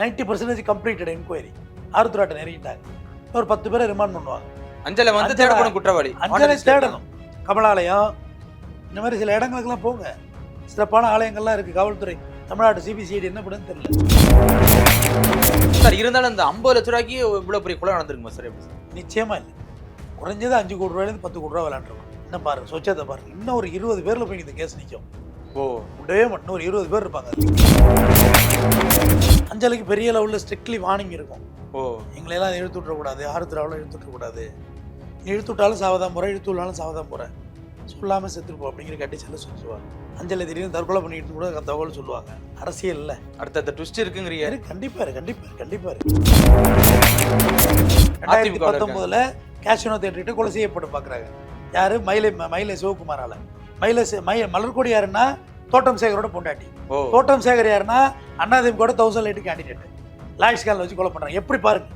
Ninety percentage completed enquiry. ஆருத்ராட்டை நெருங்கிட்டாங்க ஒரு பத்து பேரை ரிமாண்ட் பண்ணுவாங்க. அஞ்சலை வந்து தேடப்படும் குற்றவாளி. அஞ்சலை தேடணும். கமலாலயம் இந்த மாதிரி சில இடங்களுக்கெல்லாம் போங்க. சிறப்பான ஆலயங்கள்லாம் இருக்குது காவல்துறை தமிழ்நாடு சிபிசிஐடி என்ன பண்ணுன்னு தெரியல. சார் இருந்தாலும் இந்த ஐம்பது லட்ச ரூபாய்க்கு இவ்வளவு பெரிய கொலை நடந்திருக்குமா சார்? எப்படி சார்? நிச்சயமா இல்லை. குறைஞ்சது அஞ்சு கோடி ரூபாயிலேருந்து பத்து கோடி ரூபா விளையாண்டுருக்கோம். என்ன பாருங்க சொச்சத்தை பாருங்க. இன்னும் ஒரு இருபது பேரில் போய் இந்த கேஸ் நிற்கும் ஓ விடவே மட்டும் ஒரு இருபது பேர் இருப்பாங்க. அஞ்சலிக்கு பெரிய லெவலில் ஸ்ட்ரிக்ட்லி வார்னிங் இருக்கும். ஓ. எங்களையெல்லாம் இழுத்து விட்டுறக்கூடாது ஆருத்ராவில் இழுத்து விட்டுறக்கூடாது. நீ இழுத்து விட்டாலும் சாவதான் போகிறேன் இழுத்து விட்டாலும் சாவதான் போகிறேன் சொல்லாமல் செத்துருப்போம் அப்படிங்கிற கண்டிஷனில் சொல்லுவாங்க அஞ்சலி திடீர்னு தற்கொலை பண்ணிட்டு கூட தகவல் சொல்லுவாங்க. அரசியல் இல்லை. அடுத்தடுத்த ட்விஸ்ட் இருக்குங்கிறீங்க யாரு கண்டிப்பா இருக்கு கண்டிப்பா இருக்கு கண்டிப்பா இருக்கு ரெண்டாயிரத்தி அதிமுக ல பத்தொன்பதுல கேஷினோ தேட்டர்கிட்ட கொலை செய்யப்பட்டு பார்க்குறாங்க யாரு? மயிலை மயிலை சிவகுமாரால. மயிலை சி- மய மலர்கொடி யாருன்னா தோட்டம் சேகரோட பொண்டாட்டி. தோட்டம் சேகர் யாருன்னா அண்ணாதிமுக தௌசண்ட் எயிட் கேண்டிடேட் லாய்ஸ் காலில் வச்சு கொலை பண்றாங்க. எப்படி பாருங்க.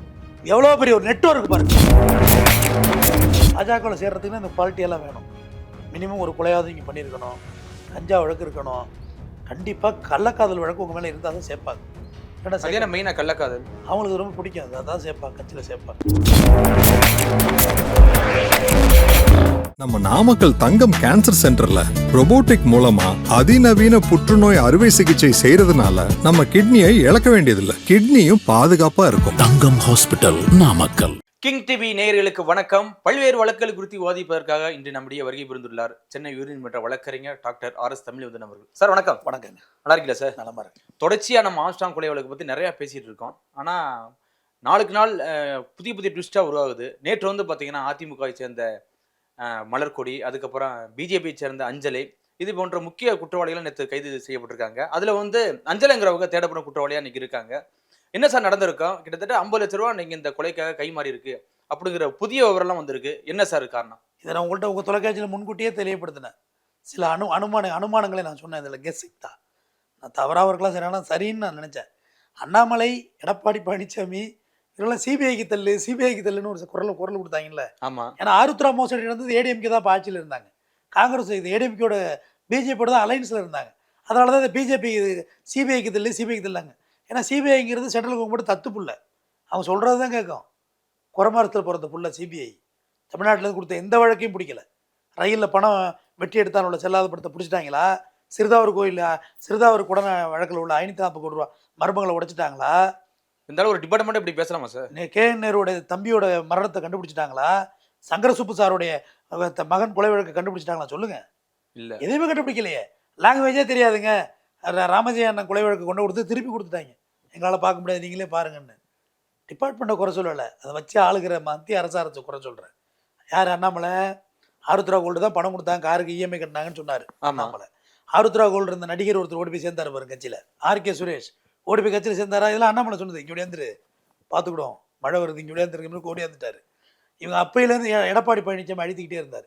எவ்வளோ பெரிய ஒரு நெட்வொர்க் பாருங்க. பாஜகவில் சேர்றதுக்குன்னு இந்த குவாலிட்டி எல்லாம் வேணும். மினிமம் ஒரு கொலையாவது இங்கே பண்ணியிருக்கணும். கஞ்சா வழக்கு இருக்கணும். கண்டிப்பாக கள்ளக்காதல் வழக்கு உங்கள் மேலே இருந்தால் தான் சேர்ப்பாங்க இல்லைன்னா சேர்க்க சரியான மெயினா கள்ளக்காதல்? அவங்களுக்கு ரொம்ப பிடிக்கும். அது அதான் சேர்ப்பாங்க கட்சியில் சேர்ப்பாங்க நம்ம நாமக்கல் தங்கம் கேன்சர் சென்டர்ல robotic மூலமா அதிநவீன புற்றுநோய் அறுவை சிகிச்சை செய்யறதுனால நம்ம கிட்னியை இழக்க வேண்டியதில்லை. கிட்னியும் பாதுகாப்பா இருக்கும். Thangam hospital Namakkal. King TV நேயர்களுக்கு வணக்கம். பல்வேறு வழக்குகள் குறித்து விவாதிப்பதற்காக இன்று நம்முடைய வருகை புரிந்துள்ளார் சென்னை உயர்நீதிமன்ற வழக்கறிஞர் டாக்டர் ஆர் எஸ் தமிழ்வதன் அவர்கள். சார் வணக்கம். வணக்கங்க. நல்லா இருக்கீங்களா சார்? நலமா இருக்கு தொடர்ச்சியா நம்ம ஆம்ஸ்டாங் கொலை வழக்கு பத்தி நிறைய பேசிட்டு இருக்கோம். ஆனா நாளுக்கு நாள் புதிய புதிய ட்விஸ்டா உருவாகுது. நேற்று வந்து பாத்தீங்கன்னா அதிமுகவை சேர்ந்த மலர்கொடி அதுக்கப்புறம் பிஜேபியை சேர்ந்த அஞ்சலை இது போன்ற முக்கிய குற்றவாளிகள் நேற்று கைது செய்யப்பட்டிருக்காங்க. அதில் வந்து அஞ்சலைங்கிறவங்க தேடப்படும் குற்றவாளியாக இன்னைக்கு இருக்காங்க. என்ன சார் நடந்திருக்கோம் கிட்டத்தட்ட ஐம்பது லட்ச ரூபா நீங்கள் இந்த கொலைக்காக கை இருக்கு அப்படிங்கிற புதிய விவரம்லாம் வந்திருக்கு. என்ன சார் காரணம்? இதை நான் உங்கள்கிட்ட உங்கள் தொலைக்காட்சியில் முன்கூட்டியே தெளிவுபடுத்தினேன். சில அனு அனுமான அனுமானங்களை நான் சொன்னேன். இதில் கெஸ்ஸிங் தான் நான் தவறாக இருக்கலாம் சரியான சரின்னு நான் நினச்சேன். அண்ணாமலை எடப்பாடி பழனிசாமி இதெல்லாம் சிபிஐக்கு தள்ளு சிபிஐக்கு தள்ளுன்னு ஒரு குரல் குரல் கொடுத்தாங்கல்ல. ஆமா. ஏன்னா ஆருத்ரா மோசடி நடந்தது ஏடிஎம்கே தான் ஆட்சியில் இருந்தாங்க. காங்கிரஸ் இது ஏடிஎம்கேட பிஜேபியோட தான் அலைன்ஸில் இருந்தாங்க. அதனால தான் இந்த பிஜேபி சிபிஐக்கு தள்ளு சிபிஐக்கு தள்ளாங்க ஏன்னா சிபிஐங்கிறது சென்ட்ரல் கவர்மெண்ட் தத்து புள்ள. அவங்க சொல்கிறது தான் கேட்கும். குறமரத்தில் பிறந்த புள்ள சிபிஐ. தமிழ்நாட்டில் கொடுத்த எந்த வழக்கையும் பிடிக்கல. ரயிலில் பணம் வெட்டி எடுத்தால் உள்ள செல்லாத படத்தை பிடிச்சிட்டாங்களா? சிறுதாவூர் கோயில் சிறுதாவூர் குடன வழக்கில் உள்ள ஐநூற்றி நாற்பது கோடி ரூபா மருமகளை உடைச்சிட்டாங்களா? இருந்தாலும் ஒரு டிபார்ட்மெண்ட் இப்படி பேசலாமா சார் நே- கே. நேருடைய தம்பியோட மரணத்தை கண்டுபிடிச்சிட்டாங்களா? சங்கர சுப்பு சாருடைய மகன் கொலை வழக்கை கண்டுபிடிச்சிட்டாங்களா சொல்லுங்க. இல்ல. எதுவுமே கண்டுபிடிக்கலையே. லாங்குவேஜே தெரியாதுங்க. ராமஜெய அண்ணன் கொலை வழக்கு கொண்டு கொடுத்து திருப்பி கொடுத்துட்டாங்க. எங்களால் பார்க்க முடியாது நீங்களே பாருங்கன்னு. டிபார்ட்மெண்ட்டை குறை சொல்லலை. அதை வச்சு ஆளுகிற மத்திய அரசாரத்தை குறை சொல்கிறேன் யார்? அண்ணாமலை. ஆருத்ரா கோல்டு தான் பணம் கொடுத்தாங்க காருக்கு இஎம்ஐ கட்டினாங்கன்னு சொன்னார் அண்ணாமலை. ஆருத்ரா கோல்டு இருந்த நடிகர் ஒருத்தர் ஓடி போய் சேர்ந்தார் பாரு கட்சியில். ஆர்கே சுரேஷ். ஓடி போய் கட்சியில் சேர்ந்தாரா? இதெல்லாம் அண்ணாமலை சொன்னது. இங்கே ஓடியாந்துரு பார்த்துக்கிடும் மழை வருது இங்கே ஓடியாந்துருக்கு ஓடியாந்துட்டார் இவங்க அப்பையிலேருந்து எடப்பாடி பழனிசாமி அழுத்திக்கிட்டே இருந்தார்.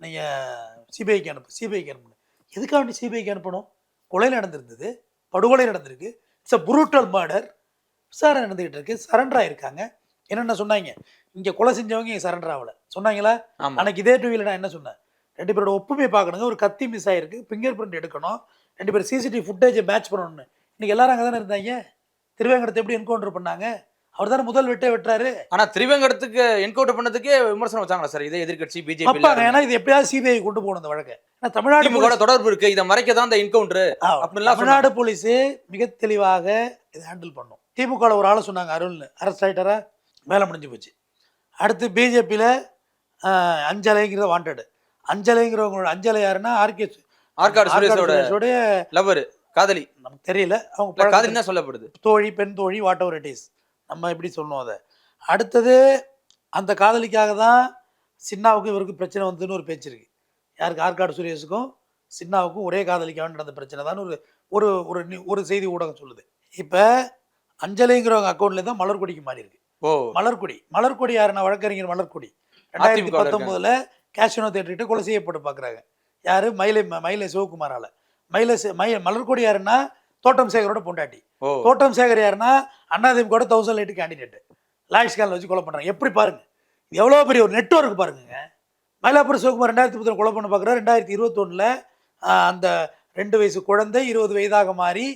நீங்கள் சிபிஐக்கு அனுப்பு சிபிஐக்கு அனுப்பணும் எதுக்காக வேண்டி சிபிஐக்கு அனுப்பணும்? கொலை நடந்திருந்தது. படுகொலை நடந்திருக்கு. இட்ஸ் அ புரூட்டல் மர்டர் விசாரணை நடந்துகிட்டு இருக்கு. சரண்டர் ஆயிருக்காங்க. என்னென்ன சொன்னாங்க? இங்கே கொலை செஞ்சவங்க இங்கே சரண்டர் ஆகல. சொன்னாங்களா? அன்னைக்கு இதே டிவியில் நான் என்ன சொன்னேன்? ரெண்டு பேரோட ஒப்புமை பார்க்கணுங்க. ஒரு கத்தி மிஸ் ஆயிருக்கு. ஃபிங்கர் பிரிண்ட் எடுக்கணும். ரெண்டு பேரும் சிசிடிவி ஃபுட்டேஜை மேட்ச் பண்ணணும்னு. இன்னைக்கு எல்லாரும் அங்கே தானே இருந்தாங்க? திருவேங்கடத்தை எப்படி என்கவுண்டர் பண்ணாங்க? அவர் தானே முதல் வெட்டே வெட்டுறாரு. ஆனா திரிவேங்கடத்துக்கு என்கவுண்டர் பண்ணதுக்கே விமர்சனம் வச்சாங்களா சார்? இதே எதிர்க்கட்சி பிஜேபி ஏன்னா இது எப்படியாவது சிபிஐ கொண்டு போகணும் இந்த வழக்கை. ஏன்னா தமிழ்நாடு திமுக police- தொடர்பு இருக்கு. இதை மறைக்க தான் இந்த என்கவுண்டர் அப்படிலாம் தமிழ்நாடு போலீஸ் மிக தெளிவாக இதை ஹேண்டில் பண்ணும். திமுகவில் ஒரு ஆளை சொன்னாங்க அருள்னு. அரெஸ்ட் ஆகிட்டாரா வேலை முடிஞ்சு போச்சு. அடுத்து பிஜேபியில் அஞ்சலைங்கிறத வாண்டடு அஞ்சலைங்கிறவங்களோட அஞ்சலை யாருன்னா ஆர்கே ஆற்காடு சுரேஷோட லவர் காதலி. நமக்கு தெரியல. அவங்க காதலி தான் சொல்லப்படுது. தோழி பெண் தோழி வாட் எவர் இட் இஸ் நம்ம எப்படி சொல்லணும் அதை? அடுத்தது அந்த காதலிக்காக தான் சின்னாவுக்கும் இவருக்கு பிரச்சனை வந்ததுன்னு ஒரு பேச்சு இருக்கு. யாருக்கு? ஆற்காடு சுரேஷுக்கும் சின்னாவுக்கும் ஒரே காதலிக்காக நடந்த பிரச்சனை தான் ஒரு ஒரு ஒரு செய்தி ஊடகம் சொல்லுது. இப்போ அஞ்சலிங்கிறவங்க அக்கௌண்ட்ல தான் மலர்கொடிக்கு மாறி இருக்கு. ஓ. மலர்கொடி. மலர்கொடி யாருன்னா? வழக்கறிஞர் மலர்கொடி. ரெண்டாயிரத்தி. பத்தொன்பதுல கேஷினோ தேட்டர்கிட்ட கொலை செய்யப்பட்டு பார்க்குறாங்க யாரு? மயிலை மயிலை சிவகுமாரால. மயிலை மய மலர்கொடி யாருன்னா தோட்டம் சேகரோட பொண்டாட்டி. தோட்டம் சேகர் யாருன்னா அண்ணாதிமுக தௌசண்ட் எயிட் கேண்டிடேட் லாய்ஸ் காலில் வச்சு கொலை பண்ணுறாங்க எப்படி பாருங்க. இது எவ்வளோ பெரிய ஒரு நெட்வொர்க் பாருங்க மயிலாப்பூர் சிவகுமார் ரெண்டாயிரத்தி பத்தில் கொலை பண்ண பார்க்குறாரு ரெண்டாயிரத்தி இருபத்தொன்னில் அந்த ரெண்டு வயசு குழந்தை இருபது வயதாக மாறி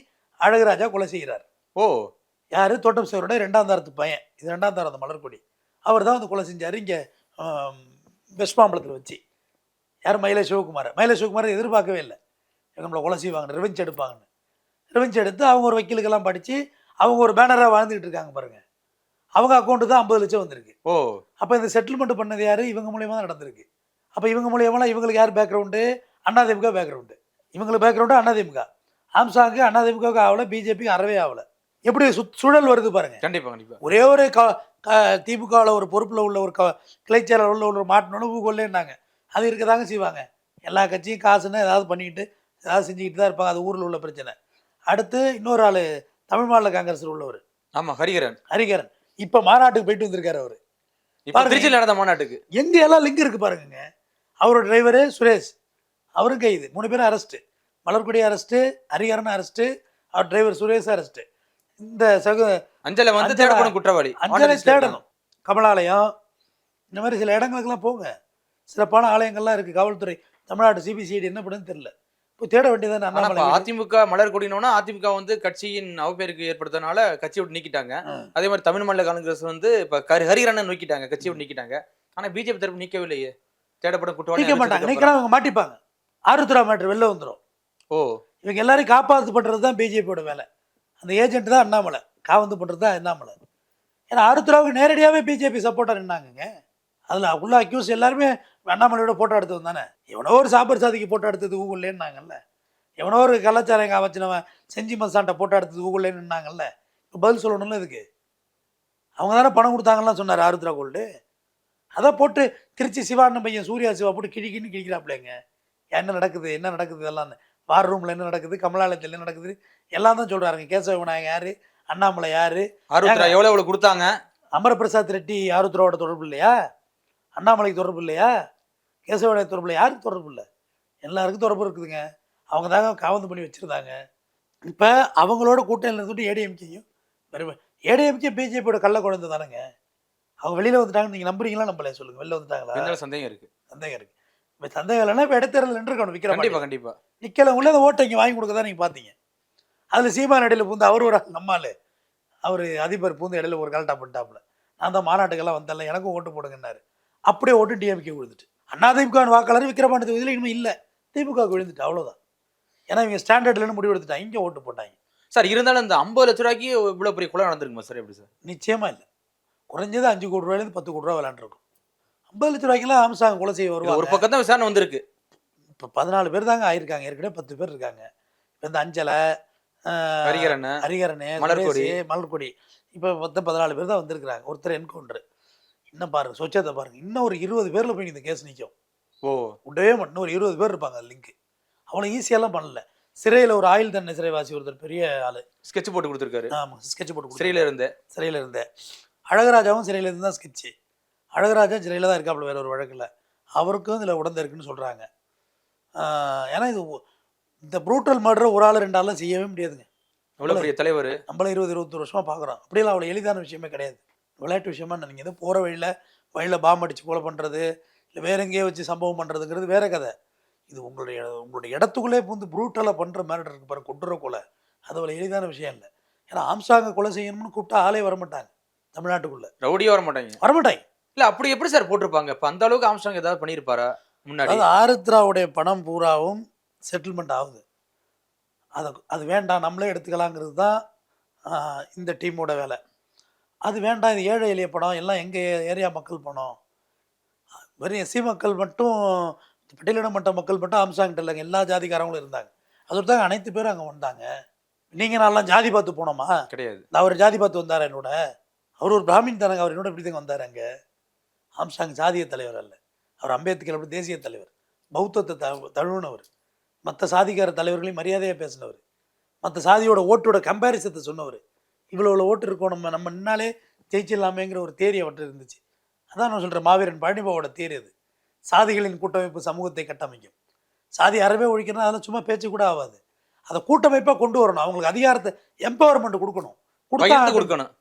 அழகுராஜா கொலை செய்கிறார். ஓ. யார்? தோட்டம் சேவரோட ரெண்டாம் தாரத்து பையன். இது ரெண்டாம் தாரம் அந்த மலர்கொடி. அவர் தான் வந்து கொலை செஞ்சார் இங்கே வெஸ்ட் வச்சு. யார்? மயில சிவகுமார். மயில சிவகுமார் எதிர்பார்க்கவே இல்லை. நம்மளை கொலை செய்வாங்க ரிவெஞ்ச் எடுப்பாங்கன்னு. ரிவெஞ்ச் எடுத்து அவங்க ஒரு வக்கீலுக்கெல்லாம் படித்து அவங்க ஒரு பேனராக வாழ்ந்துகிட்டு இருக்காங்க பாருங்க. அவங்க அக்கௌண்ட்டு தான் ஐம்பது லட்சம் வந்திருக்கு. ஓ. அப்போ இந்த செட்டில்மெண்ட் பண்ணது யார்? இவங்க மூலியமாக தான் நடந்திருக்கு. அப்போ இவங்க மூலியமாக இவங்களுக்கு யார் பேக்ரவுண்டு அண்ணாதிமுக பேக்ரவுண்டு இவங்களுக்கு பேக்ரவுண்டு அண்ணாதிமுக ஆம்சாங்கு அண்ணாதிமுக ஆகல பிஜேபிக்கு அறவே ஆகல. எப்படி சுத் சுழல் வருது பாருங்க. கண்டிப்பா கண்டிப்பா. ஒரே ஒரு க திமுகவில் ஒரு பொறுப்பில் உள்ள ஒரு க கிளைச்சேரர் உள்ள ஒரு மாட்டினோன்னு ஊகொல்லேன்னாங்க. அது இருக்க தாங்க செய்வாங்க. எல்லா கட்சியும் காசுன்னு ஏதாவது பண்ணிக்கிட்டு ஏதாவது செஞ்சுக்கிட்டு தான் இருப்பாங்க. அது ஊரில் உள்ள பிரச்சனை. அடுத்து இன்னொரு ஆள் தமிழ் மாநில காங்கிரஸில் உள்ளவர். ஆமா ஹரிகரன். ஹரிகரன். இப்போ மாநாட்டுக்கு போயிட்டு வந்திருக்காரு அவர். திருச்சியில் நடந்த மாநாட்டுக்கு. எங்க எல்லாம் லிங்க் இருக்கு பாருங்க அவரோட டிரைவரு சுரேஷ். அவரும் கைது. மூணு பேரும் arrest Malarkodi arrest Hariharan arrest அவர் டிரைவர் சுரேஷ் அரெஸ்ட்டு இந்த சகு அஞ்சலை வந்து தேடப்படும் குற்றவாளி. அஞ்சலை தேடணும். கமலாலயம். இந்த மாதிரி சில இடங்களுக்கெல்லாம் போங்க. சிறப்பான ஆலயங்கள்லாம் இருக்குது காவல்துறை. தமிழ்நாடு சிபிசிஐடி என்ன பண்ணுன்னு தெரியல. போய் தேட இப்ப அண்ணாமலை அதிமுக மலர் கொடினோன்னா அதிமுக வந்து கட்சியின் அவப்பேருக்கு ஏற்படுத்தனால கட்சியை விட்டு நீக்கிட்டாங்க. அதே மாதிரி தமிழ் மாநில காங்கிரஸ் வந்து இப்ப கரி- ஹரிகரனை நீக்கிட்டாங்க கட்சியை விட்டு நீக்கிட்டாங்க. ஆனா பிஜேபி தரப்பு நீக்கவில்லையே. தேடப்படும் குற்றவாளி மாட்டாங்க. அவங்க மாட்டிப்பாங்க. ஆருத்ரா மேட்ரு வெளில வந்துடும். ஓ. இவங்க எல்லாரையும் காப்பாற்று பண்ணுறது தான் பிஜேபியோட வேலை. அந்த ஏஜென்ட் தான் அண்ணாமலை. காவந்து பண்ணுறது தான் அண்ணாமலை. ஏன்னா ஆருத்ராவுக்கு நேரடியாகவே பிஜேபி சப்போர்ட்டாக நின்னாங்கங்க அதில் உள்ள அக்யூஸ் எல்லாருமே அண்ணாமலையோட ஃபோட்டோ எடுத்தது தானே? எவனோ ஒரு சாப்பர் சாதிக்கு ஃபோட்டோ எடுத்தது ஊகுல்லேன்னாங்கல்ல எவனோ ஒரு கலாச்சாரம் வச்சுனவன் செஞ்சி மசான்ட்ட ஃபோட்டோ எடுத்தது ஊகுல்லேன்னு நின்னாங்கல்ல இப்போ பதில் சொல்லணும்ல இதுக்கு? அவங்க தானே பணம் கொடுத்தாங்கலாம் சொன்னார் ஆருத்ரா கோல்டு. அதை போட்டு திருச்சி சிவான்னு பையன் சூர்யா சிவா போட்டு கிழிக்கின்னு கிழிக்கிறாப்லைங்க. என்ன நடக்குது? என்ன நடக்குது இதெல்லாம் வார் ரூமில் என்ன நடக்குது? கமலாலயத்தில் என்ன நடக்குது? எல்லாம் தான் சொல்கிறாருங்க கேசவ விநாயகம் யார்? அண்ணாமலை யார்? ஆருத்ரா எவ்வளவு எவ்வளவு கொடுத்தாங்க? அமரபிரசாத் ரெட்டி ஆருத்ராவோட தொடர்பு இல்லையா? அண்ணாமலைக்கு தொடர்பு இல்லையா? கேசவடைய தொடர்பு இல்லை யாருக்கு தொடர்பு இல்லை? எல்லாருக்கும் தொடர்பு இருக்குதுங்க. அவங்க தாங்க காவந்து பண்ணி வச்சுருந்தாங்க. இப்போ அவங்களோட கூட்டணியில் இருந்துட்டு ஏடிஎம்கேயும் ஏடிஎம்கே பிஜேபியோட கள்ள குழந்தை தானேங்க. அவங்க வெளியில் வந்துட்டாங்க நீங்கள் நம்புறீங்களா நம்பலையா சொல்லுங்கள் வெளில வந்துட்டாங்களா? சந்தேகம் இருக்கு. சந்தேகம் இருக்கு. இப்போ சந்தேகம் இல்லைன்னா இப்போ இடைத்தேர்தல் நின்றுக்கணும் விற்கிற கண்டிப்பா கண்டிப்பா. நிக்கல உள்ள அந்த ஓட்டை இங்கே வாங்கி கொடுக்க தான் நீங்கள் பார்த்தீங்க அதில் சீமான் இடையில பூந்து அவர் ஒரு நம்மால் அவர் அதிபர் பூந்து இடையில ஒரு கலட்டா பண்ணிட்டாப்புல. நான் தான் மாநாட்டுக்கெல்லாம் வந்தேன்ல எனக்கும் ஓட்டு போடுங்கன்னாரு. அப்படியே ஓட்டு டிஎம்கே விழுந்துட்டு அண்ணாதிமுக வாக்காளர் விக்கிரமாண்டி தொகுதியில் இனிமேல் இல்லை. திமுக விழுந்துட்டு அவ்வளோதான் ஏன்னா இவங்க ஸ்டாண்டர்ட்லன்னு முடிவு எடுத்துட்டாங்க. இங்கே ஓட்டு போட்டாங்க. சார் இருந்தாலும் இந்த ஐம்பது லட்ச ரூபாய்க்கு இவ்வளவு பெரிய கொலை நடந்திருக்குமா சார்? எப்படி சார்? நிச்சயமாக இல்லை. குறைஞ்சது அஞ்சு கோடி ரூபாயிலேருந்து பத்து கோடி ரூபா விளாண்டுருக்கும் ஐம்பது லட்ச ரூபாய்க்கெல்லாம் ஆம்சாங்க கொலை செய்ய வருவாங்க. ஒரு பக்கம் தான் விசாரணை வந்திருக்கு. இப்போ பதினாலு பேர் தாங்க ஆயிருக்காங்க. ஏற்கனவே பத்து பேர் இருக்காங்க. இப்போ இந்த அஞ்சலை ஹரிகரன் ஹரிகரனே மலர்கொடி. மலர்கொடி. இப்போ மொத்தம் பதினாலு பேர் தான் வந்திருக்கிறாங்க. ஒருத்தர் என்கவுண்டர் இன்னும் பாருங்க சொச்சத்தை பாருங்க. இன்னும் ஒரு இருபது பேரில் போய் இந்த கேஸ் நிற்கும் ஓ. விடவே மட்டும் ஒரு இருபது பேர் இருப்பாங்க லிங்க் அவ்வளோ ஈஸியாலாம் பண்ணல. சிறையில் ஒரு ஆயுள் தண்டனை சிறைவாசி ஒருத்தர் பெரிய ஆள். ஸ்கெட்ச் போட்டு கொடுத்துருக்காரு. ஆமாம் ஸ்கெட்ச் போட்டு. சிறையில இருந்து. சிறையில் இருந்தேன் அழகராஜாவும் சிறையில் இருந்து தான் ஸ்கெட்சு அழகராஜா சிறையில் தான் இருக்காப்புல வேற ஒரு வழக்கில். அவருக்கும் இதில் உடந்த இருக்குன்னு சொல்கிறாங்க ஏன்னா இது இந்த ப்ரூட்டல் மர்டர் ஒரு ஆள் ரெண்டு ஆள்லாம் செய்யவே முடியாதுங்க. எவ்வளவு பெரிய தலைவர்? நம்மள இருபது இருபத்தொரு வருஷமாக பார்க்குறோம் அப்படியெல்லாம் அவ்வளோ எளிதான விஷயமே கிடையாது. விளையாட்டு விஷயமா நீங்கள் எதுவும் போகிற வழியில் வழியில் பாம்பு அடித்து கொலை பண்ணுறது இல்லை வேற எங்கேயோ வச்சு சம்பவம் பண்ணுறதுங்கிறது வேற கதை. இது உங்களுடைய உங்களுடைய இடத்துக்குள்ளே பூந்து ப்ரூட்டலாக பண்ணுற மேரட் இருக்கு பாருங்க கொட்டுற கொலை. அது அவ்வளோ எளிதான விஷயம் இல்லை. ஏன்னா ஆம்சாங்க கொலை செய்யணும்னு கூப்பிட்டா ஆளே வரமாட்டாங்க தமிழ்நாட்டுக்குள்ளே. ரவுடியே வர மாட்டாங்க வரமாட்டாங்க. இல்ல அப்படி எப்படி சார் போட்டிருப்பாங்க? இப்ப அந்த அளவுக்கு ஆம்ஸ்டாங் ஏதாவது பண்ணியிருப்பாரா முன்னாடி? அதாவது ஆருத்ராவுடைய பணம் பூராவும் செட்டில்மெண்ட் ஆகுது. அதை அது வேண்டாம் நம்மளே எடுத்துக்கலாங்கிறது தான் இந்த டீமோட வேலை. அது வேண்டாம் இது ஏழை எளிய பணம் எல்லாம் எங்கள் ஏரியா மக்கள் பணம் வெறும் எஸ்சி மக்கள் மட்டும் பட்டியலின மட்ட மக்கள் மட்டும் அம்சாங்கிட்ட இல்லைங்க. எல்லா ஜாதிக்காரங்களும் இருந்தாங்க. அதோட தான் அனைத்து பேரும் அங்கே வந்தாங்க. நீங்கள் நான்லாம் ஜாதி பார்த்து போனோமா? கிடையாது. நான் அவர் ஜாதி பார்த்து வந்தார் என்னோட? அவர் ஒரு பிராமின் தானங்க. அவர் என்னோட இப்படி தாங்க வந்தார் அங்கே. ஆம்சாங் ஜாதிய தலைவர் அல்ல. அவர் அம்பேத்கர் அப்படி தேசிய தலைவர். பௌத்தத்தை த தழுவினவர். மற்ற சாதிக்கார தலைவர்களையும் மரியாதையாக பேசினவர். மற்ற சாதியோட ஓட்டோட கம்பேரிசத்தை சொன்னவர். இவ்வளோ இவ்வளோ ஓட்டு இருக்கோம் நம்ம நம்ம நின்னாலே ஜெயிச்சிடலாமேங்கிற ஒரு தேரி அவர்கிட்ட இருந்துச்சு. அதான் நான் சொல்கிறேன் மாவீரன் பழனிபாவோட தேரி அது. சாதிகளின் கூட்டமைப்பு சமூகத்தை கட்டமைக்கும். சாதி அறவே ஒழிக்கணும் அதெல்லாம் சும்மா பேச்சு கூட ஆகாது. அதை கூட்டமைப்பாக கொண்டு வரணும். அவங்களுக்கு அதிகாரத்தை எம்பவர்மெண்ட் கொடுக்கணும். கொடுத்தா கொடுக்கணும்.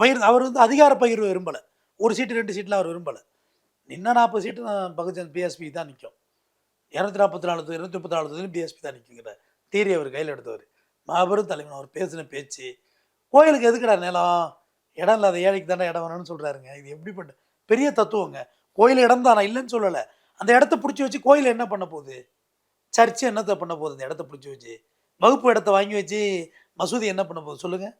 பகிர்ந்து அவர் வந்து அதிகார பகிர்வு விரும்பலை. ஒரு சீட்டு ரெண்டு சீட்டில் அவர் விரும்பலை. நின்ன நாற்பது சீட்டு நான் பகுஜன் பிஎஸ்பி தான் நிற்கும் இரநூத்தி நாற்பத்தி நாலு இரநூத்தி முப்பத்தி நாலு பிஎஸ்பி தான் நிற்குங்கிற தீரி அவர் கையில் எடுத்தவர். மாபெரும் தலைவன் அவர் பேசின பேச்சு கோயிலுக்கு எதுக்குடா நிலம்? இடம் இல்லாத ஏழைக்கு தானே இடம் வேணும்னு சொல்கிறாருங்க இது எப்படிப்பட்ட பெரிய தத்துவங்க. கோயில் இடம் தான் நான் இல்லைன்னு சொல்லலை. அந்த இடத்த பிடிச்சி வச்சு கோயில் என்ன பண்ண போகுது? சர்ச்சு என்னத்தை பண்ண போகுது இந்த இடத்த பிடிச்சி வச்சு? வகுப்பு இடத்த வாங்கி வச்சு மசூதி என்ன பண்ண போகுது சொல்லுங்கள்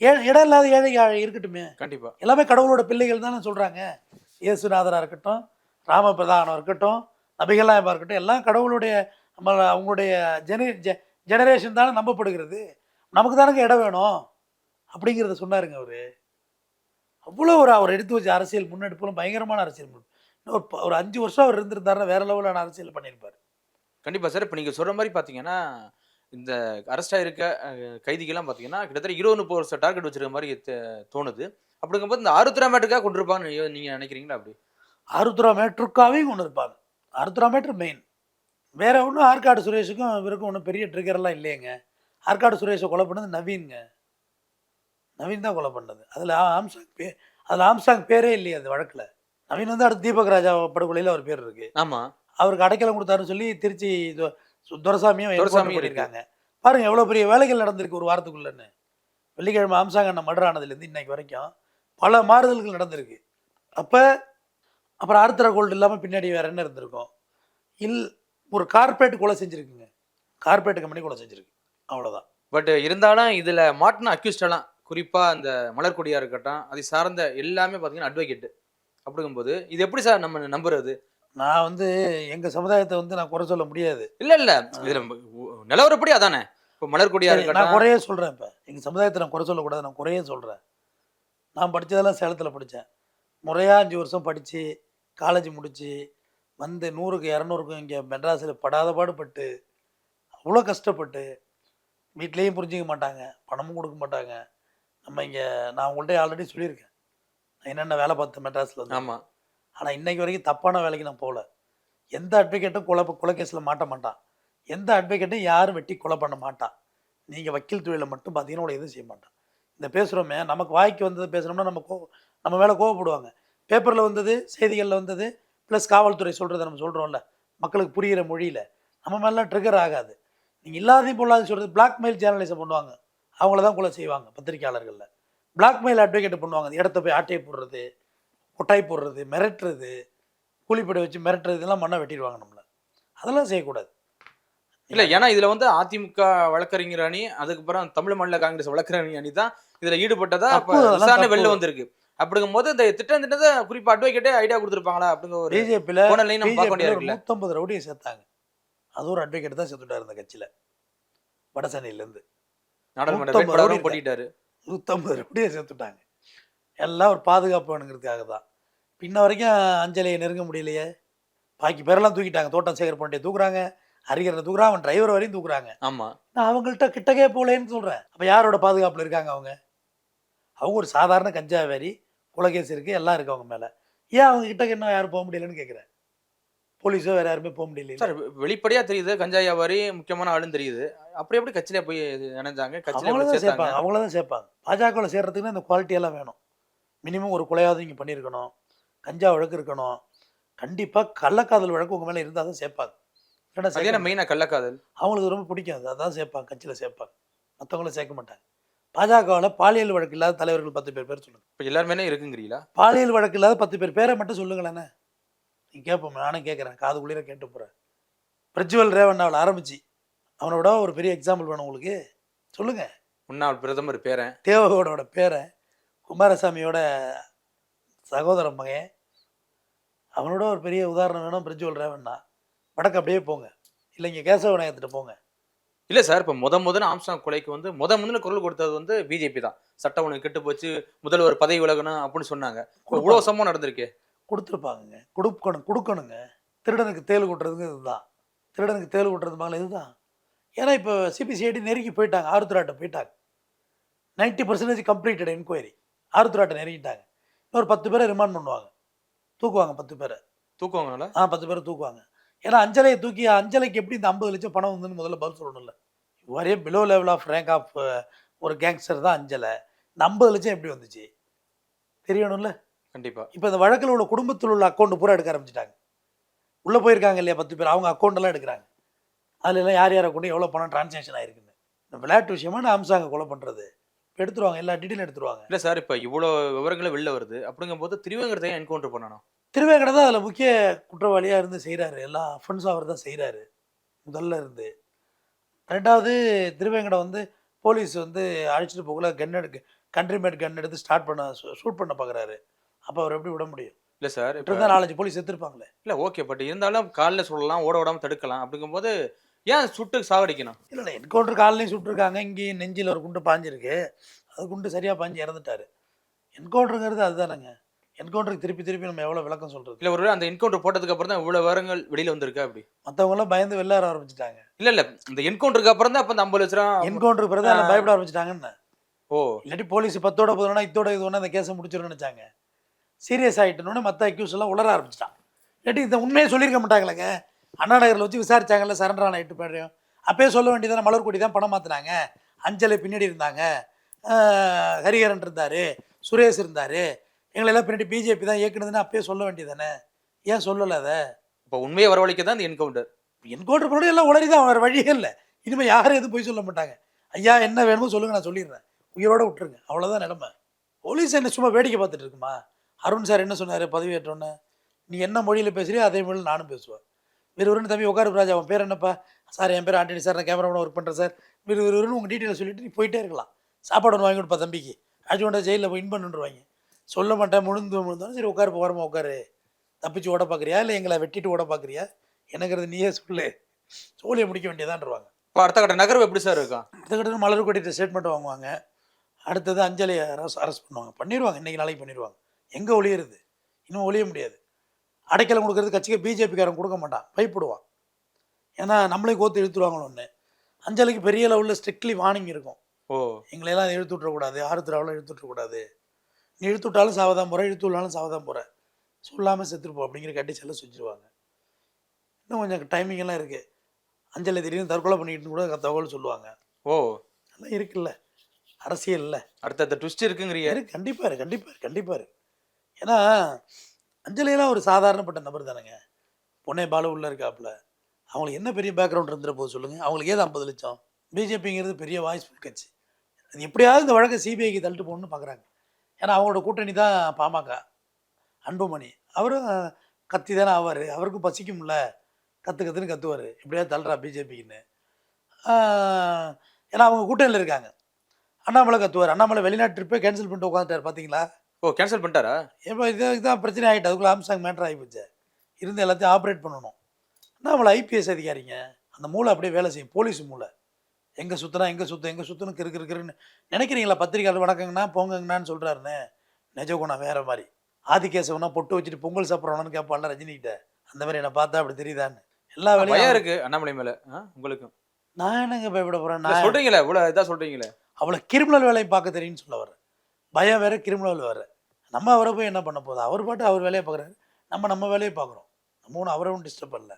ஏ இடம் இல்லாத ஏழை இருக்கட்டுமே. கண்டிப்பா. எல்லாமே கடவுளோட பிள்ளைகள் தானே சொல்கிறாங்க இயேசுநாதராக இருக்கட்டும் ராமபிரதானம் இருக்கட்டும் நபிகள்லாயமாக இருக்கட்டும் எல்லாம் கடவுளுடைய நம்ம அவங்களுடைய ஜென ஜெ ஜெனரேஷன் தானே நம்பப்படுகிறது. நமக்கு தானங்க இடம் வேணும். அப்படிங்கிறத சொன்னாருங்க அவர். அவ்வளோ ஒரு அவர் எடுத்து வச்ச அரசியல் முன்னெடுப்புகளும் பயங்கரமான அரசியல். இன்னும் ஒரு ஒரு அஞ்சு வருஷம் அவர் இருந்திருந்தாருன்னா வேற லெவலான அரசியல் பண்ணியிருப்பார். கண்டிப்பா சார். இப்போ நீங்க சொல்ற மாதிரி பாத்தீங்கன்னா இந்த அரெஸ்ட் அஹ், கைதிகள்லாம் பாத்தீங்கன்னா கிட்டத்தட்ட இருபது முப்பது வருஷம் டார்கெட் வச்சிருக்க மாதிரி தோணுது. அப்படிங்கும்போது இந்த ஆருத்ரா மேட்டுக்காக கொண்டிருப்பாங்கன்னு நீங்க- நீங்க நினைக்கிறீங்களா அப்படி? ஆருத்ரா மேட்ருக்காவையும் கொண்டு இருப்பாங்க. ஆருத்ரா மேட்ரு மெயின் வேற ஒன்றும் ஆற்காடு சுரேஷுக்கும் இவருக்கும் ஒன்றும் பெரிய ட்ரிகர்லாம் இல்லையேங்க. ஆற்காடு சுரேஷை கொலை பண்ணது நவீன்ங்க. நவீன் தான் கொலை பண்ணது. அதில் ஆம்சாங் பே அதில் ஆம்சாங் பேரே இல்லையே அந்த வழக்கில். நவீன் வந்து அடுத்து தீபக் ராஜா படுகொலையில் அவர் பேர் இருக்கு. ஆமா. அவருக்கு அடைக்கலம் கொடுத்தாருன்னு சொல்லி திருச்சி துரைசாமியும் துரைசாமி துரசாமி பண்ணியிருக்காங்க பாருங்க எவ்வளோ பெரிய வேலைகள் நடந்திருக்கு ஒரு வாரத்துக்குள்ளன்னு. வெள்ளிக்கிழமை ஆம்சாங் அண்ணன் மர்டர் ஆனதுலேருந்து இன்னைக்கு வரைக்கும் பல மாறுதல்கள் நடந்திருக்கு. அப்போ அப்புறம் ஆர்த்தரா கோல்டு இல்லாமல் பின்னாடி வேற என்ன இருந்திருக்கும்? இல் ஒரு கார்பரேட் கொலை செஞ்சுருக்குங்க. கார்பரேட் கம்பெனி கொலை செஞ்சுருக்கு. அவ்வளோதான் பட் இருந்தாலும் இதுல மாட்டின அக்யூஸ்ட் எல்லாம் குறிப்பா அந்த மலர்கொடியா இருக்கட்டும் அதை சார்ந்த எல்லாமே பாத்தீங்கன்னா அட்வொகேட் அப்படிங்கும்போது இது எப்படி சார் நம்ம நம்புறது? நான் வந்து எங்கள் சமுதாயத்தை வந்து நான் குறை சொல்ல முடியாது. இல்ல இல்ல. இதுல நிலவரப்படி அதானே. இப்போ மலர்கொடியா சரி, நான் குறையே சொல்கிறேன் இப்போ. எங்கள் சமுதாயத்தை நான் குறை சொல்லக்கூடாது நான் குறையே சொல்கிறேன் நான் படித்ததெல்லாம் சேலத்தில் படித்தேன் முறையாக அஞ்சு வருஷம் படித்து காலேஜ் முடித்து வந்து நூறுக்கு இரநூறுக்கும் இங்கே மெட்ராஸில் படாத பாடுபட்டு அவ்வளோ கஷ்டப்பட்டு வீட்லேயும் புரிஞ்சிக்க மாட்டாங்க பணமும் கொடுக்க மாட்டாங்க. நம்ம இங்கே நான் உங்கள்கிட்ட ஆல்ரெடி சொல்லியிருக்கேன். நான் என்னென்ன வேலை பார்த்தேன் மெட்ராஸில் வந்து ஆமா. ஆனால் இன்னைக்கு வரைக்கும் தப்பான வேலைக்கு நான் போகல. எந்த அட்வொகேட்டும் கொலை கொலை கேஸில் மாட்ட மாட்டான். எந்த அட்வொகேட்டும் யாரும் வெட்டி கொலை பண்ண மாட்டான். நீங்கள் வக்கீல் தொழிலை மட்டும் பார்த்தீங்கன்னா உங்களை எதுவும் செய்ய மாட்டான். இந்த பேசுகிறோமே நமக்கு வாய்க்கு வந்தது பேசுகிறோம்னா நம்ம கோ நம்ம மேலே கோவப்படுவாங்க. பேப்பரில் வந்தது செய்திகளில் வந்தது ப்ளஸ் காவல்துறை சொல்கிறத நம்ம சொல்கிறோம்ல மக்களுக்கு புரிகிற மொழியில். நம்ம மேலாம் ட்ரிகர் ஆகாது. நீங்கள் இல்லாதையும் பொல்லாதையும் சொல்கிறது பிளாக்மெயில் ஜேர்னலிசம் பண்ணுவாங்க. அவங்கள தான் கொலை செய்வாங்க பத்திரிக்கையாளர்களில் பிளாக்மெயில் அட்வொகேட் பண்ணுவாங்க. அந்த இடத்த போய் ஆட்டையை போடுறது கொட்டாய் போடுறது மிரட்டுறது கூலிப்படை வச்சு மிரட்டுறது இதெல்லாம் மண்ணை வெட்டிடுவாங்க நம்மளை. அதெல்லாம் செய்யக்கூடாது. இல்ல ஏன்னா இதுல வந்து அதிமுக வழக்கறிஞர் அணி அதுக்கப்புறம் தமிழ் மாநில காங்கிரஸ் வழக்கறிஞர் அணி தான் இதுல ஈடுபட்டதா விசாரணை. வெளில வந்திருக்கு. அப்படிங்கும்போது இந்த திட்டம் திட்டத்தை குறிப்பா அட்வொகேட்டே ஐடியா கொடுத்துருப்பாங்களா அப்படிங்கிற ஒரு பிஜேபியில் நம்ம பார்க்க வேண்டியது இருக்குல்ல நூற்றம்பது ரவுடியை சேர்த்தாங்க. அது ஒரு அட்வொகேட் தான் சேர்த்துட்டார் இந்த கட்சியில். வடசென்னையிலேருந்து நாடாளுமன்ற போட்டிட்டாரு. நூற்றம்பது ரவுடியை சேர்த்துட்டாங்க. எல்லாம் ஒரு பாதுகாப்பு வேணுங்கிறதுக்காக தான். பின்ன வரைக்கும் அஞ்சலியை நெருங்க முடியலையே. பாக்கி பேரெல்லாம் தூக்கிட்டாங்க. தோட்டம் சேகர் பாண்டியை தூக்குறாங்க. ஹரிகரனை தூக்குறாங்க அவன் டிரைவர் வரையும் தூக்குறாங்க. ஆமா. நான் அவங்கள்ட்ட கிட்டக்கே போகலேன்னு சொல்கிறேன் அப்போ யாரோட பாதுகாப்பில் இருக்காங்க அவங்க? அவங்க ஒரு சாதாரண கஞ்சாவேரி குலகேஸ் இருக்குது எல்லாம் இருக்கு அவங்க மேலே. ஏன் அவங்க கிட்ட என்ன யாரும் போக முடியலன்னு கேட்குறேன் போலீஸோ வேறு யாருமே போக முடியல சார் வெளிப்படையா தெரியுது. கஞ்சா வியாபாரி முக்கியமான ஆளுன்னு தெரியுது. அப்படி எப்படி கட்சியில போய் இணைஞ்சாங்க? அவங்கள தான் சேர்ப்பாங்க அவங்கள தான் சேர்ப்பாங்க. பாஜகவில் சேர்றதுக்குன்னா இந்த குவாலிட்டி எல்லாம் வேணும். மினிமம் ஒரு கொலையாவது இங்கே பண்ணியிருக்கணும். கஞ்சா வழக்கு இருக்கணும். கண்டிப்பாக கள்ளக்காதல் வழக்கு உங்கள் மேலே இருந்தால் தான் சேர்ப்பாங்க. இல்லைன்னா அது சேர்க்க என்ன மெயினா கள்ளக்காதல். அவங்களுக்கு ரொம்ப பிடிக்கும் அது அதான் சேர்ப்பாங்க கட்சியில் சேர்ப்பாங்க. மற்றவங்கள சேர்க்க மாட்டாங்க. பாஜகவில் பாலியல் வழக்கு இல்லாத தலைவர்கள் பத்து பேர் பேர் சொல்லுங்கள் இப்ப எல்லாருமே இருக்குங்கிறீங்களா? பாலியல் வழக்கு இல்லாத பத்து பேர். பேரை மட்டும் சொல்லுங்களேண்ணே நீ கேட்போம் நானும் கேட்குறேன் காது குளிர கேட்டு போகிறேன் பிரஜ்வல் ரேவண்ணாவில் ஆரம்பிச்சு. அவனோட ஒரு பெரிய எக்ஸாம்பிள் வேணும் உங்களுக்கு. சொல்லுங்கள் முன்னாள் பிரதமர் பேரன் தேவகோடோட பேரை குமாரசாமியோட சகோதர மகன். அவனோட ஒரு பெரிய உதாரணம் வேணும் பிரஜ்வல் ரேவண்ணா வடக்கு அப்படியே போங்க. இல்லைங்க கேசவ விநாயகத்திட்ட போங்க. இல்ல சார் இப்ப முத முதல்ல ஆம்சாங் கொலைக்கு வந்து முத முதல்ல குரல் கொடுத்தது வந்து பிஜேபி தான். சட்டம் ஒண்ணு கெட்டு போச்சு முதல்வர் பதவி விலகணும் அப்படின்னு சொன்னாங்க. இப்ப இவ்வளவு சம்பவம் நடந்திருக்கே. கொடுத்துருப்பாங்கங்க. கொடுக்கணும் கொடுக்கணுங்க. திருடனுக்கு தேள் கொட்டுறதுங்க இதுதான். திருடனுக்கு தேள் கொட்டுறது மகள இதுதான். ஏன்னா இப்போ சிபிசிஐடி நெருங்கி போயிட்டாங்க. ஆருத்ராட்ட போயிட்டாங்க. நைன்ட்டி பர்சன்டேஜ் கம்ப்ளீட்டட் என்கொயரி ஆருத்ராட்ட நெருங்கிட்டாங்க. இன்னொரு பத்து பேரை ரிமாண்ட் பண்ணுவாங்க. தூக்குவாங்க பத்து பேரை. தூக்குவாங்கனால? ஆ பத்து பேரை தூக்குவாங்க. ஏன்னா அஞ்சலையை தூக்கி அஞ்சலைக்கு எப்படி இந்த ஐம்பது லட்சம் பணம் வந்துன்னு முதல்ல பதில் சொல்லணும்ல. ஒரே below level of rank of ஒரு கேங்ஸ்டர் தான் அஞ்சலை. இந்த ஐம்பது லட்சம் எப்படி வந்துச்சு? தெரியணும்ல? கண்டிப்பா. இப்போ இந்த வழக்கில் உள்ள குடும்பத்தில் உள்ள அக்கௌண்ட் பூரா எடுக்க ஆரம்பிச்சிட்டாங்க. உள்ளே போயிருக்காங்க இல்லையா பத்து பேர். அவங்க எல்லாம் எடுக்கிறாங்க. அதுல எல்லாம் யார் யார் அக்கௌண்ட் எவ்வளோ பணம் டிரான்சாக்ஷன் ஆயிருக்குன்னு. இந்த விளையாட்டு விஷயமா நான் அம்சாங்க கொலை பண்ணுறது எடுத்துருவாங்க. எல்லா டீட்டெயிலும் எடுத்துருவாங்க. இல்ல சார் இப்ப இவ்வளவு விவரங்களும் வெளில வருது. அப்படிங்கும்போது திருவேங்கடத்தை என்கவுண்டர் பண்ணணும்? திருவேங்கட தான் அதில் முக்கிய குற்றவாளியாக இருந்து செய்கிறாரு எல்லா அஃபென்ஸும் அவர் தான் செய்கிறாரு முதல்ல இருந்து. ரெண்டாவது திருவேங்கடம் வந்து போலீஸ் வந்து அழைச்சிட்டு போகல. கன் எடுக்க கண்ட்ரிமேட் கன் எடுத்து ஸ்டார்ட் பண்ண ஷூட் பண்ண பார்க்குறாரு அப்போ அவர் எப்படி விட முடியும்? இல்ல சார் இப்ப இருந்தால் நாலஞ்சு போலீஸ் எடுத்துருப்பாங்களே இல்ல ஓகே பட் இருந்தாலும் காலில் சொல்லலாம் ஓட விடாம தடுக்கலாம். அப்படிங்கும்போது ஏன் சுட்டு சாவடிக்கணும்? இல்லை இல்லை என்கவுண்டர் காலையும் சுட்டிருக்காங்க. இங்கேயும் நெஞ்சில் ஒரு குண்டு பாஞ்சிருக்கு. அது குண்டு சரியாக பாஞ்சு இறந்துட்டாரு. என்கவுண்டருங்கிறது அதுதானேங்க. என்கவுண்டருக்கு திருப்பி திருப்பி நம்ம எவ்வளோ விளக்கம் சொல்கிறது இல்ல ஒரு அந்த என்கவுண்டர் போட்டதுக்கு அப்புறம் தான் இவ்வளவு விவரங்கள் வெளியில வந்திருக்கா அப்படி? மற்றவங்களாம் பயந்து வெளில வர ஆரம்பிச்சிட்டாங்க. இல்ல இல்ல இந்த என்கவுண்டருக்கு அப்புறம் தான் அப்ப இந்த ஐம்பது லட்ச ரூபா என்கவுண்டர் பிறகு. பயப்பட ஆரம்பிச்சிட்டாங்கன்னு. ஓ. இல்லாட்டி போலீஸ் பத்தோட போதுனா இதோட இது ஒன்று அந்த கேஸை முடிச்சிடும்னு நினச்சாங்க. சீரியஸ் ஆகிட்டோன்னே மற்ற அக்யூஸ் எல்லாம் உளர ஆரம்பிச்சிட்டான். இல்லாட்டி இந்த உண்மையை சொல்லியிருக்க மாட்டாங்களேங்க? அண்ணா நகரில் வச்சு விசாரிச்சாங்கல்ல சரண்டர் ஆன எட்டு பேரையும் அப்பயே சொல்ல வேண்டியதானே மலர்கொடி தான் பணம் மாற்றினாங்க அஞ்சலை பின்னாடி இருந்தாங்க. ஹரிஹரன் இருந்தார் சுரேஷ் இருந்தார். எங்களெல்லாம் பின்னாடி பிஜேபி தான் இயக்குனதுன்னு அப்பயே சொல்ல வேண்டியதானே ஏன் சொல்லலை அதை? இப்ப உண்மையை வரவழைக்க தான் இந்த என்கவுண்டர் என்கவுண்டர் பண்ணி எல்லாம் உளறி தான் வேறு வழியே இல்லை. இனிமேல் யாரும் எதுவும் போய் சொல்ல மாட்டாங்க. ஐயா என்ன வேணுமோ சொல்லுங்க நான் சொல்லிடுறேன். உயிரோட விட்டுருங்க. அவ்வளோதான் நிலைமை. போலீஸ் என்ன சும்மா வேடிக்கை பார்த்துட்டு இருக்குமா? அருண் சார் என்ன சொன்னார்? பதவியேற்றோன்னே. நீ என்ன மொழியில் பேசுறியோ அதே மொழியில் நானும் பேசுவேன். விறுவிறுன்னு தம்பி உட்காரு ராஜா அவன் பேர் என்னப்பா? சார் என் பேர் ஆண்டனி சார் நான் கேமராமேன் ஒர்க் பண்ணுறேன் சார். விறுவிறுன்னு உங்கள் டீட்டெயிலை சொல்லிட்டு நீ போயிட்டே இருக்கலாம். சாப்பாடு ஒன்று வாங்கி கொடுப்பா தம்பிக்கு. அடிச்சு கொண்டா ஜெயிலில் போய் இன் பண்ணுருவாங்க சொல்ல மாட்டேன் முழுந்து முழுந்தாலும் சரி உட்காரு போகிறமா உட்காரு. தப்பிச்சு ஓட பார்க்குறியா இல்லை எங்களை வெட்டிட்டு ஓட பார்க்குறியா எனக்கிறது நீயே சொல்லு. சோழியை முடிக்க வேண்டியதான்றவாங்க. இப்ப அடுத்த கட்ட நகர்வு எப்படி சார் இருக்கும்? அடுத்தக்கட்ட மலர் கொட்டிட்டு ஸ்டேட்மெண்ட் வாங்குவாங்க. அடுத்தது அஞ்சலி அரசு அரெஸ்ட் பண்ணுவாங்க. பண்ணிடுவாங்க இன்றைக்கி நாளைக்கு பண்ணிடுவாங்க எங்கே ஒளியறது? இன்னும் ஒளிய முடியாது. அடைக்கலம் கொடுக்கறது கட்சிக்கு பிஜேபிக்காரன் கொடுக்க மாட்டான். பயப்படுவான். ஏன்னா நம்மளே கோத்து இழுத்துருவாங்களோ ஒன்று அஞ்சலிக்கு பெரிய லெவலில் ஸ்ட்ரிக்ட்லி வார்னிங் இருக்கும். ஓ. எங்களையெல்லாம் இழுத்து விட்றக்கூடாது ஆருத்ராவெல்லாம் இழுத்து விட்றக்கூடாது நீ இழுத்து விட்டாலும் சாவதான் போகிற இழுத்து விடலாலும் சாவதான் போகிற சொல்லாமல் செத்துருப்போம் அப்படிங்கிற கட்டி செல்ல செஞ்சுருவாங்க இன்னும் கொஞ்சம் டைமிங் எல்லாம் இருக்குது அஞ்சலி திடீர்னு தற்கொலை பண்ணிக்கிட்டு கூட தகவல் சொல்லுவாங்க. ஓ. அதெல்லாம் இருக்குல்ல. அரசியல்ல. அடுத்த ட்விஸ்ட் இருக்குங்கிறிய. இருக்கு. கண்டிப்பாக இருக்கு. கண்டிப்பாக இருக்கு. கண்டிப்பாக இருக்கு. ஏன்னா அஞ்சலியெல்லாம் ஒரு சாதாரணப்பட்ட நபர் தானேங்க. பொன்னே பாலு உள்ள இருக்காப்புல. அவங்களுக்கு என்ன பெரிய பேக்ரவுண்ட் இருந்துற போது சொல்லுங்க. அவங்களுக்கு ஏது ஐம்பது லட்சம்? பிஜேபிங்கிறது பெரிய வாய்ஸ்ஃபுல் கட்சி. அது எப்படியாவது இந்த வழக்கை சிபிஐக்கு தள்ளிட்டு போகணும்னு பார்க்குறாங்க ஏன்னா அவங்களோட கூட்டணி தான் பாமக. அன்புமணி. அவரும் கத்தி தானே ஆவார். அவருக்கும் பசிக்கும்ல. கற்று கத்துன்னு கத்துவார். எப்படியாவது தள்ளுறா பிஜேபிக்குன்னு ஏன்னா அவங்க கூட்டணியில் இருக்காங்க. அண்ணாமலை கத்துவார். அண்ணாமலை வெளிநாட்டு ட்ரிப்பே கேன்சல் பண்ணிட்டு உட்காந்துட்டார் பார்த்தீங்களா ஓ கேன்சல் பண்ணிட்டாரா? இப்போ இது இதுதான் பிரச்சனை ஆகிட்டு அதுக்குள்ளே ஆம்சாங் மேட்ரு ஆகி போச்சு. இருந்து எல்லாத்தையும் ஆப்ரேட் பண்ணணும். அண்ணாமலை ஐபிஎஸ் அதிகாரிங்க? அந்த மூளை அப்படியே வேலை செய்யும் போலீஸ் மூளை. எங்கே சுற்றினா எங்கே சுற்றும் எங்கே சுற்றணும் கிறுக்கு இருக்குன்னு நினைக்கிறீங்களா பத்திரிக்கையாளர் வணக்கங்கண்ணா போங்கங்கண்ணான்னு சொல்கிறாருன்னு நிஜகுணம் வேற மாதிரி. ஆதிகேசவனா பொட்டு வச்சுட்டு பொங்கல் சாப்பிட்றவனு கேட்பான்ல ரஜினிகிட்ட. அந்த மாதிரி என்னை பார்த்தா அப்படி தெரியுதான்னு. எல்லா வேலையும் இருக்கு அண்ணாமலை மேல ஆ, உங்களுக்கு நான் என்னங்க பயப்பட போகிறேன் நான் சொல்றீங்களே இவ்வளவு இதா சொல்றீங்களே. அவளை கிரிமினல் வேலையை பார்க்க தெரியும்னு சொல்ல வர்றேன். பயம் வேற கிரிமினல் வேற. நம்ம அவரை போய் என்ன பண்ண போதும் அவர் பாட்டு அவர் வேலையை பார்க்குறாரு. நம்ம நம்ம வேலையை பார்க்குறோம். நம்ம ஒன்றும் அவரை ஒன்றும் டிஸ்டர்ப் பண்ணல.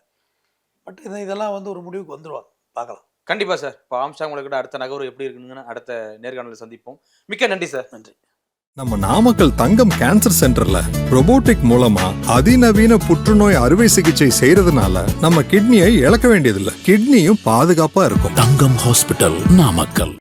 பட் இது இதெல்லாம் வந்து ஒரு முடிவுக்கு வந்துருவாங்க. பார்க்கலாம். கண்டிப்பா சார் இப்போ ஆம்ஸ்டாங் உங்களுக்கு அடுத்த நகர்வு எப்படி இருக்குன்னு அடுத்த நேர்காணலில் சந்திப்போம். மிக்க நன்றி சார் நன்றி. நம்ம நாமக்கல் தங்கம் கேன்சர் சென்டர்ல robotic மூலமா அதிநவீன புற்றுநோய் அறுவை சிகிச்சை செய்யறதுனால நம்ம கிட்னியை இழக்க வேண்டியதில்லை. கிட்னியும் பாதுகாப்பா இருக்கும். தங்கம் ஹாஸ்பிட்டல் நாமக்கல்.